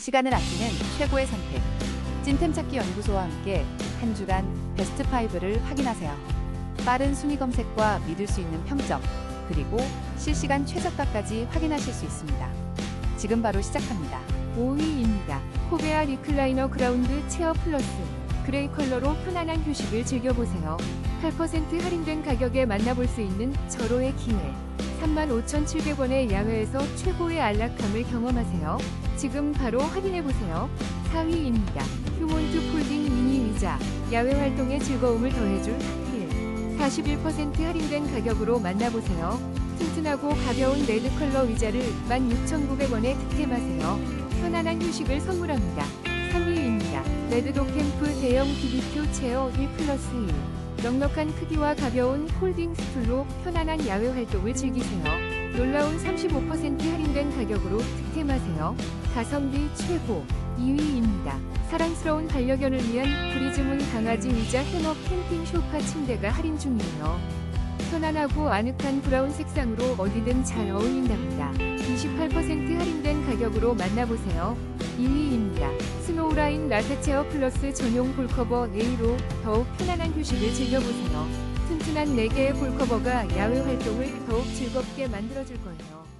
시간을 아끼는 최고의 선택. 찐템 찾기 연구소와 함께 한 주간 베스트 5를 확인하세요. 빠른 순위 검색과 믿을 수 있는 평점, 그리고 실시간 최저가까지 확인하실 수 있습니다. 지금 바로 시작합니다. 5위입니다. 코베아 리클라이너 그라운드 체어 플러스. 그레이 컬러로 편안한 휴식을 즐겨보세요. 8% 할인된 가격에 만나볼 수 있는 절호의 기회. 35,700원의 야외에서 최고의 안락함을 경험하세요. 지금 바로 확인해보세요. 4위입니다. 휴몬트 폴딩 미니 의자. 야외 활동에 즐거움을 더해줄 힐. 41% 할인된 가격으로 만나보세요. 튼튼하고 가벼운 레드 컬러 의자를 16,900원에 득템하세요. 편안한 휴식을 선물합니다. 3위입니다. 레드독 캠프 대형 BBQ 체어 1 플러스 1. 넉넉한 크기와 가벼운 홀딩 스툴로 편안한 야외 활동을 즐기세요. 놀라운 35% 할인된 가격으로 득템하세요. 가성비 최고 2위입니다. 사랑스러운 반려견을 위한 프리즈문 강아지 의자 해머 캠핑 쇼파 침대가 할인 중이에요. 편안하고 아늑한 브라운 색상으로 어디든 잘 어울린답니다. 28% 할인된 가격으로 만나보세요. 2위입니다. 스노우라인 라테체어 플러스 전용 볼커버 A로 더욱 편안한 휴식을 즐겨보세요. 튼튼한 4개의 볼커버가 야외 활동을 더욱 즐겁게 만들어줄 거예요.